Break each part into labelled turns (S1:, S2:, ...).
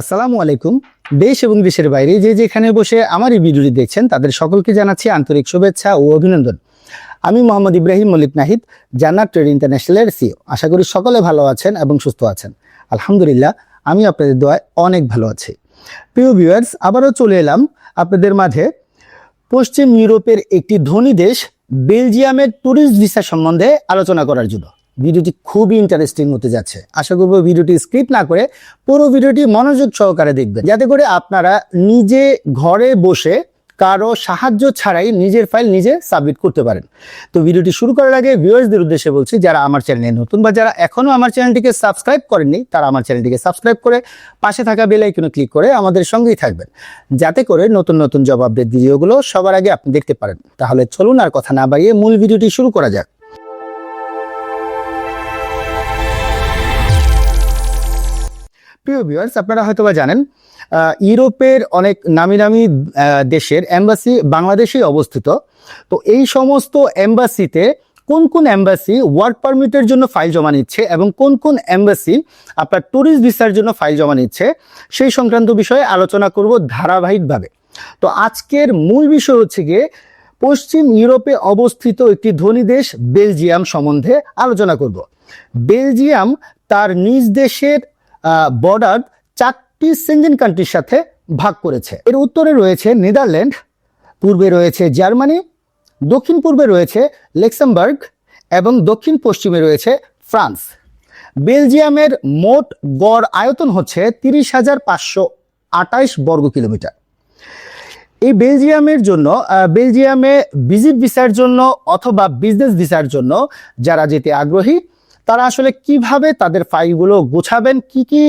S1: আসসালামু আলাইকুম। দেশ এবং দেশের বাইরে যে যেখানে বসে আমার এই ভিডিওটি দেখছেন, তাদের সকলকে জানাচ্ছি আন্তরিক শুভেচ্ছা ও অভিনন্দন। আমি মোহাম্মদ ইব্রাহিম মল্লিক নাহিদ, জান্নাত ট্রেড ইন্টারন্যাশনালের সিও আশা করি সকলে ভালো আছেন এবং সুস্থ আছেন। আলহামদুলিল্লাহ আমি আপনাদের দোয়ায় অনেক ভালো আছি। প্রিয় ভিউয়ার্স আবারও চলে এলাম আপনাদের মাঝে। পশ্চিম ইউরোপের একটি ধনী দেশ, বেলজিয়ামের ট্যুরিস্ট ভিসা সম্বন্ধে আলোচনা করার জন্য। ভিডিওটি খুবই ইন্টারেস্টিং হতে যাচ্ছে। আশা করব ভিডিওটি স্ক্রিপ্ট না করে পুরো ভিডিওটি মনোযোগ সহকারে দেখবেন। যাতে করে আপনারা নিজে ঘরে বসে কারও সাহায্য ছাড়াই নিজের ফাইল নিজে সাবমিট করতে পারেন। তো ভিডিওটি শুরু করার আগে ভিউয়ার্সদের উদ্দেশ্যে বলছি, যারা আমার চ্যানেলে নতুন বা যারা এখনও আমার চ্যানেলটিকে সাবস্ক্রাইব করেননি, তারা আমার চ্যানেলটিকে সাবস্ক্রাইব করে পাশে থাকা বেল ক্লিক করে আমাদের সঙ্গেই থাকবেন। যাতে করে নতুন নতুন জব আপডেট ভিডিওগুলো সবার আগে আপনি দেখতে পারেন। তাহলে চলুন আর কথা না বাড়িয়ে মূল ভিডিওটি শুরু করা যাক। প্রিয় ভিউয়ার্স আপনারা হয়তোবা জানেন ইউরোপের অনেক নামি নামি দেশের এম্বাসি বাংলাদেশেই অবস্থিত। তো এই সমস্ত এম্বাসিতে কোন কোন এম্বাসি ওয়ার্ক পারমিটের জন্য ফাইল জমা নিচ্ছে এবং কোন কোন এম্বাসি আপনার ট্যুরিস্ট ভিসার জন্য ফাইল জমা নিচ্ছে, সেই সংক্রান্ত বিষয়ে আলোচনা করব ধারাবাহিকভাবে। তো আজকের মূল বিষয় হচ্ছে গিয়ে, পশ্চিম ইউরোপে অবস্থিত একটি ধনী দেশ, বেলজিয়াম সম্বন্ধে আলোচনা করব। বেলজিয়াম তার নিজ দেশের বর্ডার চারটি সেঞ্জেন কান্ট্রির সাথে ভাগ করেছে। এর উত্তরে রয়েছে নেদারল্যান্ড পূর্বে রয়েছে জার্মানি দক্ষিণ পূর্বে রয়েছে লেক্সামবার্গ এবং দক্ষিণ পশ্চিমে রয়েছে ফ্রান্স বেলজিয়ামের মোট গড় আয়তন হচ্ছে তিরিশ হাজার পাঁচশো আটাইশ বর্গ কিলোমিটার। এই বেলজিয়ামের জন্য বেলজিয়ামে ভিজিট ভিসার জন্য অথবা বিজনেস ভিসার জন্য যারা যেতে আগ্রহী তারা আসলে কীভাবে তাদের ফাইলগুলো গোছাবেন, কি কি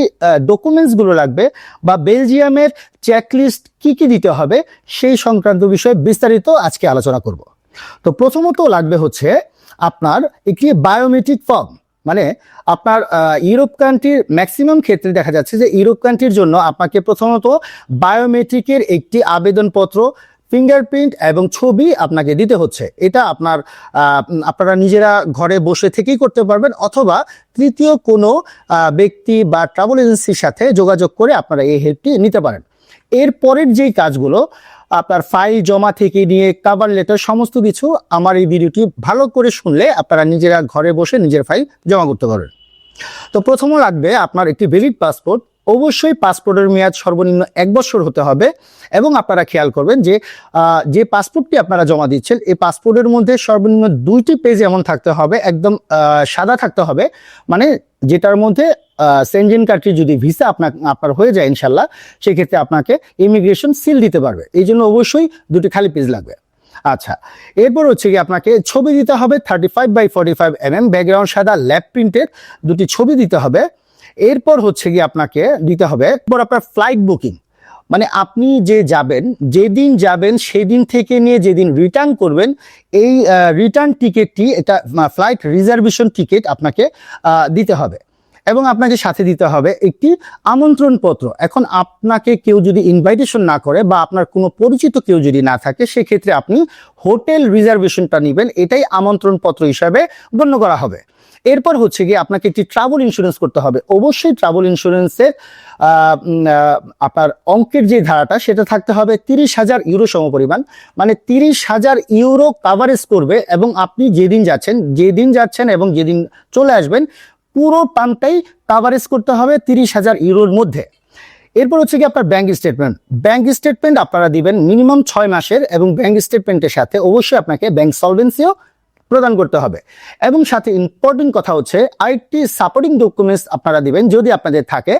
S1: ডকুমেন্টসগুলো লাগবে বা বেলজিয়ামের চেকলিস্ট কি কি দিতে হবে, সেই সংক্রান্ত বিষয়ে বিস্তারিত আজকে আলোচনা করব। তো প্রথমত লাগবে হচ্ছে আপনার একটি বায়োমেট্রিক ফর্ম মানে আপনার ইউরোপ কান্ট্রির ম্যাক্সিমাম ক্ষেত্রে দেখা যাচ্ছে যে ইউরোপ কান্ট্রির জন্য আপনাকে প্রথমত বায়োমেট্রিকের একটি আবেদনপত্র ফিঙ্গারপ্রিন্ট এবং ছবি আপনাকে দিতে হচ্ছে। এটা আপনার আপনারা নিজেরা ঘরে বসে থেকেই করতে পারবেন অথবা তৃতীয় কোনো ব্যক্তি বা ট্রাভেল এজেন্সির সাথে যোগাযোগ করে আপনারা এই হেল্পটি নিতে পারেন। এর পরের যেই কাজগুলো, আপনার ফাইল জমা থেকে নিয়ে কাভার লেটার সমস্ত কিছু আমার এই ভিডিওটি ভালো করে শুনলে আপনারা নিজেরা ঘরে বসে নিজের ফাইল জমা করতে পারেন তো প্রথম লাগবে আপনার একটি ভ্যালিড পাসপোর্ট অবশ্যই পাসপোর্টের মেয়াদ সর্বনিম্ন এক বছর হতে হবে এবং আপনারা খেয়াল করবেন যে যে পাসপোর্টটি আপনারা জমা দিচ্ছেন, এই পাসপোর্টের মধ্যে সর্বনিম্ন দুইটি পেজ এমন থাকতে হবে, একদম সাদা থাকতে হবে। মানে যেটার মধ্যে সেনজেন কান্ট্রি যদি ভিসা আপনার আপনার হয়ে যায় ইনশাল্লাহ, সেক্ষেত্রে আপনাকে ইমিগ্রেশন সিল দিতে পারবে। এই জন্য অবশ্যই দুটি খালি পেজ লাগবে। আচ্ছা এরপর হচ্ছে কি আপনাকে ছবি দিতে হবে thirty five by forty five M M background সাদা ল্যাব প্রিন্টের দুটি ছবি দিতে হবে। এরপর হচ্ছে গিয়ে আপনাকে দিতে হবে এরপর আপনার ফ্লাইট বুকিং মানে আপনি যে যাবেন, যেদিন যাবেন, সেদিন থেকে নিয়ে যেদিন রিটার্ন করবেন, এই রিটার্ন টিকিটটি এটা ফ্লাইট রিজার্ভেশন টিকিট আপনাকে দিতে হবে। এবং আপনাকে সাথে দিতে হবে একটি আমন্ত্রণ পত্র এখন আপনাকে কেউ যদি ইনভাইটেশন না করে বা আপনার কোনো পরিচিত কেউ যদি না থাকে, সেক্ষেত্রে আপনি হোটেল রিজার্ভেশনটা নেবেন। এটাই আমন্ত্রণ পত্র হিসাবে গণ্য করা হবে। এরপর হচ্ছে গিয়ে আপনাকে একটি ট্রাভেল ইন্স্যুরেন্স করতে হবে। অবশ্যই ট্রাভেল ইন্স্যুরেন্সের আপনার অঙ্কের যে ধারাটা, সেটা থাকতে হবে তিরিশ হাজার ইউরো সমপরিমাণ। মানে তিরিশ হাজার ইউরো কাভারেজ করবে এবং আপনি যেদিন যাচ্ছেন যেদিন যাচ্ছেন এবং যেদিন চলে আসবেন, পুরো টানটাই কাভারেজ করতে হবে তিরিশ হাজার ইউরোর মধ্যে। এরপর হচ্ছে কি আপনার ব্যাংক স্টেটমেন্ট ব্যাংক স্টেটমেন্ট আপনারা দিবেন মিনিমাম ছয় মাসের এবং ব্যাংক স্টেটমেন্টের সাথে অবশ্যই আপনাকে ব্যাংক সলভেন্সিও প্রদান করতে হবে। এবং সাথে ইম্পর্টেন্ট কথা হচ্ছে, আরেকটি সাপোর্টিং ডকুমেন্টস আপনারা দিবেন যদি আপনাদের থাকে।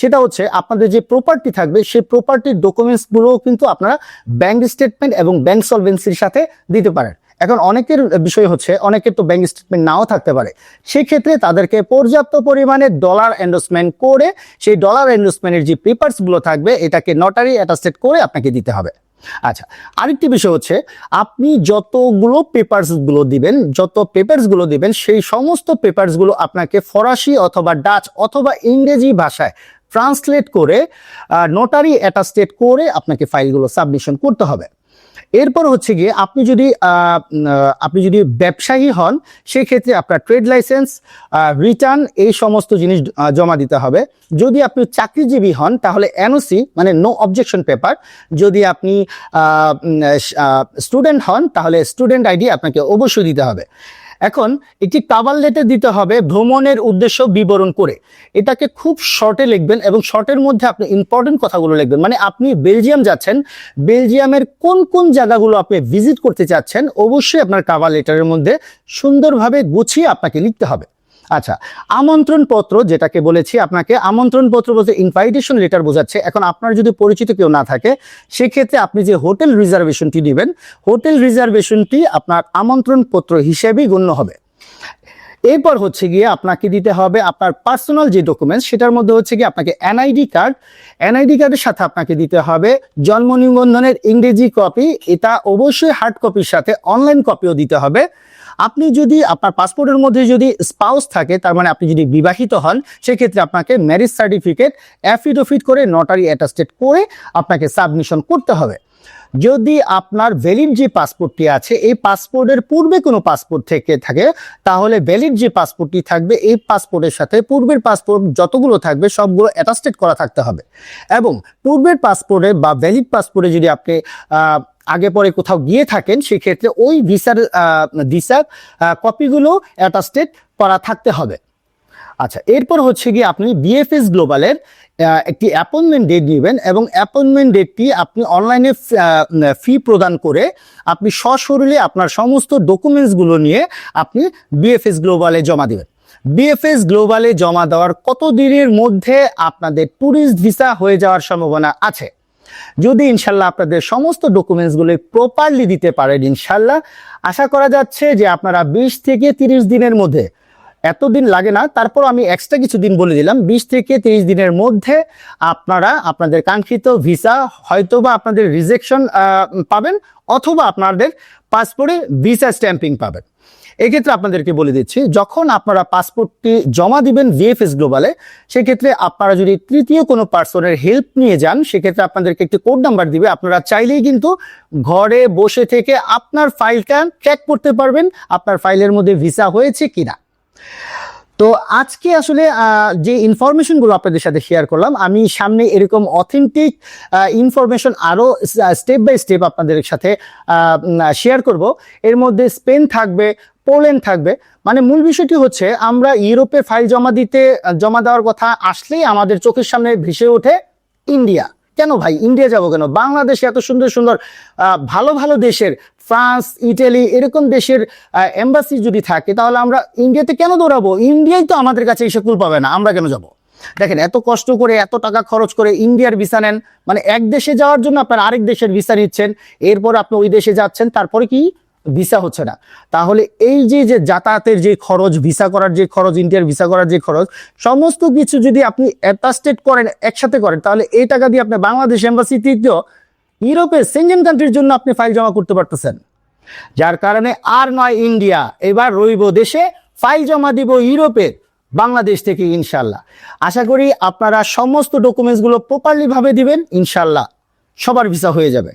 S1: সেটা হচ্ছে আপনাদের যে প্রপার্টি থাকবে, সেই প্রপার্টির ডকুমেন্টসগুলোও কিন্তু আপনারা ব্যাংক স্টেটমেন্ট এবং ব্যাংক সলভেন্সির সাথে দিতে পারেন। এখন অনেকের বিষয় হচ্ছে, অনেকের তো ব্যাংক স্টেটমেন্ট নাও থাকতে পারে। সেক্ষেত্রে তাদেরকে পর্যাপ্ত পরিমাণে ডলার এন্ডোসমেন্ট করে, সেই ডলার এন্ডোসমেন্টের যে পেপারসগুলো থাকবে, এটাকে নটারি অ্যাটাস্টেড করে আপনাকে দিতে হবে। আচ্ছা আরেকটি বিষয় হচ্ছে, আপনি যতগুলো পেপারসগুলো দিবেন, যত পেপারসগুলো দিবেন, সেই সমস্ত পেপারসগুলো আপনাকে ফরাসি অথবা ডাচ অথবা ইংরেজি ভাষায় ট্রান্সলেট করে নোটারি অ্যাটাস্টেট করে আপনাকে ফাইলগুলো সাবমিশন করতে হবে। এরপর হচ্ছে গিয়ে আপনি যদি আপনি যদি ব্যবসায়ী হন, সেক্ষেত্রে আপনার ট্রেড লাইসেন্স রিটার্ন এই সমস্ত জিনিস জমা দিতে হবে। যদি আপনি চাকরিজীবী হন, তাহলে এনওসি মানে নো অবজেকশন পেপার যদি আপনি স্টুডেন্ট হন, তাহলে স্টুডেন্ট আইডি আপনাকে অবশ্যই দিতে হবে। এখন একটি কাভার লেটার দিতে হবে ভ্রমণের উদ্দেশ্য বিবরণ করে। এটাকে খুব শর্টে লিখবেন এবং শর্টের মধ্যে আপনি ইম্পর্টেন্ট কথাগুলো লিখবেন। মানে আপনি বেলজিয়াম যাচ্ছেন বেলজিয়ামের কোন কোন জায়গাগুলো আপনি ভিজিট করতে চাচ্ছেন, অবশ্যই আপনার কাভার লেটারের মধ্যে সুন্দরভাবে গুছিয়ে আপনাকে লিখতে হবে। আচ্ছা আমন্ত্রণ পত্র যেটাকে বলেছি আপনাকে আমন্ত্রণ পত্র বলতে ইনভাইটেশন লেটার বোঝাচ্ছে। এখন আপনার যদি পরিচিত কেউ না থাকে, সেক্ষেত্রে আপনি যে হোটেল রিজার্ভেশনটি নেবেন হোটেল রিজার্ভেশনটি আপনার আমন্ত্রণ পত্র হিসেবেই গণ্য হবে। এরপর হচ্ছে গিয়ে আপনাকে দিতে হবে আপনার পার্সোনাল যে ডকুমেন্টস সেটার মধ্যে হচ্ছে গিয়ে আপনাকে এনআইডি কার্ড এনআইডি কার্ডের সাথে আপনাকে দিতে হবে জন্ম নিবন্ধনের ইংরেজি কপি এটা অবশ্যই হার্ড কপির সাথে অনলাইন কপিও দিতে হবে। আপনি যদি আপনার পাসপোর্টের মধ্যে যদি স্পাউস থাকে, তার মানে আপনি যদি বিবাহিত হন, সেক্ষেত্রে আপনাকে ম্যারেজ সার্টিফিকেট অ্যাফিডোফিট করে নটারি অ্যাটাস্টেড করে আপনাকে সাবমিশন করতে হবে। যদি আপনার ভ্যালিড যে পাসপোর্টটি আছে, এই পাসপোর্টের পূর্বে কোনো পাসপোর্ট থেকে থাকে, তাহলে ভ্যালিড যে পাসপোর্টটি থাকবে, এই পাসপোর্টের সাথে পূর্বের পাসপোর্ট যতগুলো থাকবে, সবগুলো অ্যাটাস্টেড করা থাকতে হবে। এবং পূর্বের পাসপোর্টে বা ভ্যালিড পাসপোর্টে যদি আপনি আগে পরে কোথাও গিয়ে থাকেন, সেক্ষেত্রে ওই ভিসার ভিসার কপিগুলো অ্যাটাস্টেড করা থাকতে হবে। আচ্ছা এরপর হচ্ছে গিয়ে আপনি বিএফএস গ্লোবালের একটি অ্যাপয়েন্টমেন্ট ডেট নেবেন এবং অ্যাপয়েন্টমেন্ট ডেটটি আপনি অনলাইনে ফি প্রদান করে আপনি সশরীরে আপনার সমস্ত ডকুমেন্টসগুলো নিয়ে আপনি বিএফএস গ্লোবালে জমা দেবেন। বিএফএস গ্লোবালে জমা দেওয়ার কত দিনের মধ্যে আপনাদের ট্যুরিস্ট ভিসা হয়ে যাওয়ার সম্ভাবনা আছে? যদি ইনশাল্লাহ আপনাদের সমস্ত ডকুমেন্টসগুলো প্রপারলি দিতে পারেন ইনশাল্লাহ, আশা করা যাচ্ছে যে আপনারা বিশ থেকে তিরিশ দিনের মধ্যে, এতদিন লাগে না, তারপর আমি এক্সট্রা কিছু দিন বলে দিলাম, বিশ থেকে তিরিশ দিনের মধ্যে আপনারা আপনাদের কাঙ্ক্ষিত ভিসা হয়তোবা আপনাদের রিজেকশন পাবেন অথবা আপনাদের পাসপোর্টে ভিসা স্ট্যাম্পিং পাবেন। এক্ষেত্রে আপনাদেরকে বলে দিচ্ছি, যখন আপনারা পাসপোর্টটি জমা দিবেন ভিএফএস গ্লোবালে সেক্ষেত্রে আপনারা যদি তৃতীয় কোনো পার্সনের হেল্প নিয়ে যান, সেক্ষেত্রে আপনাদেরকে একটি কোড নাম্বার দিবে। আপনারা চাইলেই কিন্তু ঘরে বসে থেকে আপনার ফাইলটা ট্র্যাক করতে পারবেন, আপনার ফাইলের মধ্যে ভিসা হয়েছে কিনা। তো আজকে আসলে যে ইনফরমেশনগুলো আপনাদের সাথে শেয়ার করলাম, আমি সামনে এরকম অথেন্টিক ইনফরমেশন আরও স্টেপ বাই স্টেপ আপনাদের সাথে শেয়ার করব। এর মধ্যে স্পেন থাকবে পোল্যান্ড থাকবে। মানে মূল বিষয়টি হচ্ছে, আমরা ইউরোপে ফাইল জমা দিতে, জমা দেওয়ার কথা আসলেই আমাদের চোখের সামনে ভেসে ওঠে ইন্ডিয়া কেন ভাই? ইন্ডিয়া যাব কেন? বাংলাদেশে এত সুন্দর সুন্দর ভালো ভালো দেশের ফ্রান্স, ইটালি এরকম দেশের এম্বাসি যদি থাকে, তাহলে আমরা ইন্ডিয়াতে কেন দৌড়াবো? ইন্ডিয়াই তো আমাদের কাছে এসে কুল পাবে না, আমরা কেন যাব? দেখেন, এত কষ্ট করে, এত টাকা খরচ করে ইন্ডিয়ার ভিসা নেন মানে এক দেশে যাওয়ার জন্য আপনার আরেক দেশের ভিসা নিচ্ছেন, এরপর আপনি ওই দেশে যাচ্ছেন, তারপরে কি? ভিসা হচ্ছে না। তাহলে এই যে যে যাতায়াতের যে খরচ ভিসা করার যে খরচ, ইন্ডিয়ার ভিসা করার যে খরচ, সমস্ত কিছু যদি আপনি অ্যাটাস্টেড করেন, একসাথে করেন, তাহলে এই টাকা দিয়ে আপনি বাংলাদেশ এম্বাসিতেও ইউরোপের সেঞ্জেন কান্ট্রির জন্য আপনি ফাইল জমা করতে পারতেছেন। যার কারণে আর নয় ইন্ডিয়া। এবার রইব দেশে ফাইল জমা দিব ইউরোপের বাংলাদেশ থেকে ইনশাল্লাহ আশা করি আপনারা সমস্ত ডকুমেন্টসগুলো প্রপারলি ভাবে দিবেন ইনশাল্লাহ সবার ভিসা হয়ে যাবে।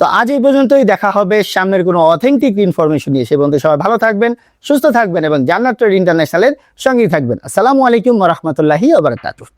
S1: তো আজ এই পর্যন্তই, দেখা হবে সামনের কোনো অথেন্টিক ইনফরমেশন নিয়ে। সে পর্যন্ত সবাই ভালো থাকবেন, সুস্থ থাকবেন এবং জান্নাত ইন্টারন্যাশনালের সঙ্গেই থাকবেন। আসসালামু আলাইকুম রহমতুল্লাহি ওবরাকাতুহ